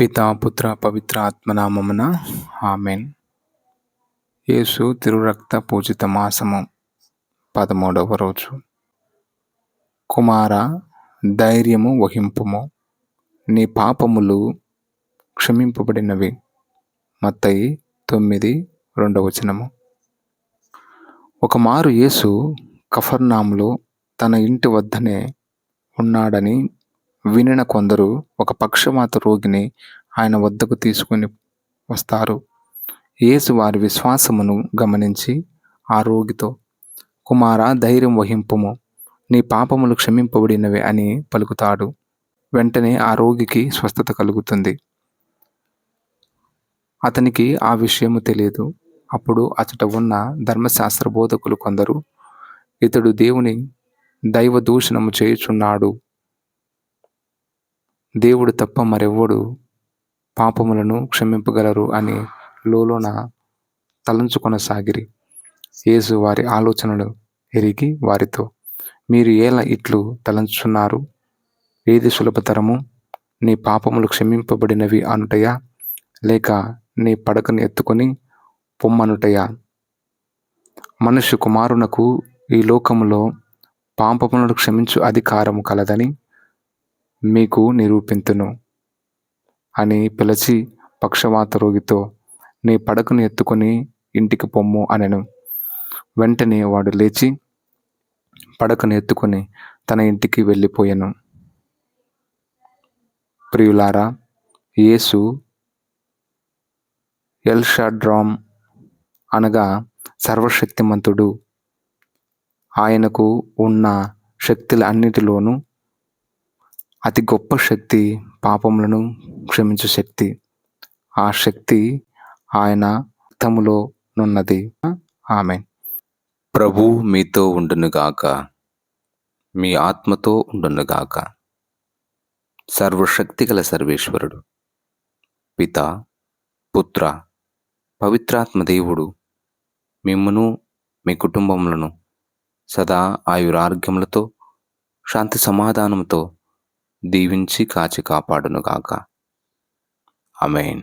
పితా పుత్ర పవిత్ర ఆత్మనామమున ఆమెన్. యేసు తిరురక్త పూజిత మాసము పదమూడవ రోజు. కుమార ధైర్యము వహింపుము. నీ పాపములు క్షమింపబడినవి. మత్తయి తొమ్మిది రెండవ వచనము. యేసు కఫర్నాములో తన ఇంటి వద్దనే ఉన్నాడని వినిన కొందరు ఒక పక్షవాత రోగిని ఆయన వద్దకు తీసుకుని వస్తారు. యేసు వారి విశ్వాసమును గమనించి ఆ రోగితో కుమార ధైర్యం వహింపుము. నీ పాపములు క్షమింపబడినవి అని పలుకుతాడు. వెంటనే ఆ రోగికి స్వస్థత కలుగుతుంది. అతనికి ఆ విషయము తెలియదు. అప్పుడు అతట ఉన్న ధర్మశాస్త్ర బోధకులు కొందరు ఇతడు దేవుని దైవ దూషణము చేయుచున్నాడు. దేవుడు తప్ప మరెవ్వడు పాపములను క్షమింపగలరు అని లోలోన తలంచుకొనసాగిరి. యేసు వారి ఆలోచనలు ఎరిగి వారితో మీరు ఎలా ఇట్లు తలంచున్నారు? ఏది సులభతరము నీ పాపములు క్షమింపబడినవి అనుటయా? లేక నీ పడకను ఎత్తుకొని పొమ్మనుటయా? మనుష్య కుమారునకు ఈ లోకములో పాపములను క్షమించు అధికారము కలదని మీకు నిరూపింతును. అని పిలిచి పక్షవాత రోగితో నీ పడకను ఎత్తుకొని ఇంటికి పొమ్ము అనెను. వెంటనే వాడు లేచి పడకను ఎత్తుకొని తన ఇంటికి వెళ్ళిపోయాను. ప్రియులారా యేసు ఎల్షాడ్రామ్ అనగా సర్వశక్తిమంతుడు. ఆయనకు ఉన్న శక్తుల అన్నిటిలోనూ అతి గొప్ప శక్తి పాపములను క్షమించే శక్తి. ఆ శక్తి ఆయన రక్తములోనున్నది ఆమె ప్రభు మీతో ఉండునుగాక మీ ఆత్మతో ఉండునుగాక సర్వశక్తిగల సర్వేశ్వరుడు పిత పుత్ర పవిత్రాత్మ దేవుడు మిమ్మను మీ కుటుంబములను సదా ఆయురారోగ్యములతో శాంతి సమాధానంతో దీవించి కాచి కాపాడునుగాక. అమెయిన్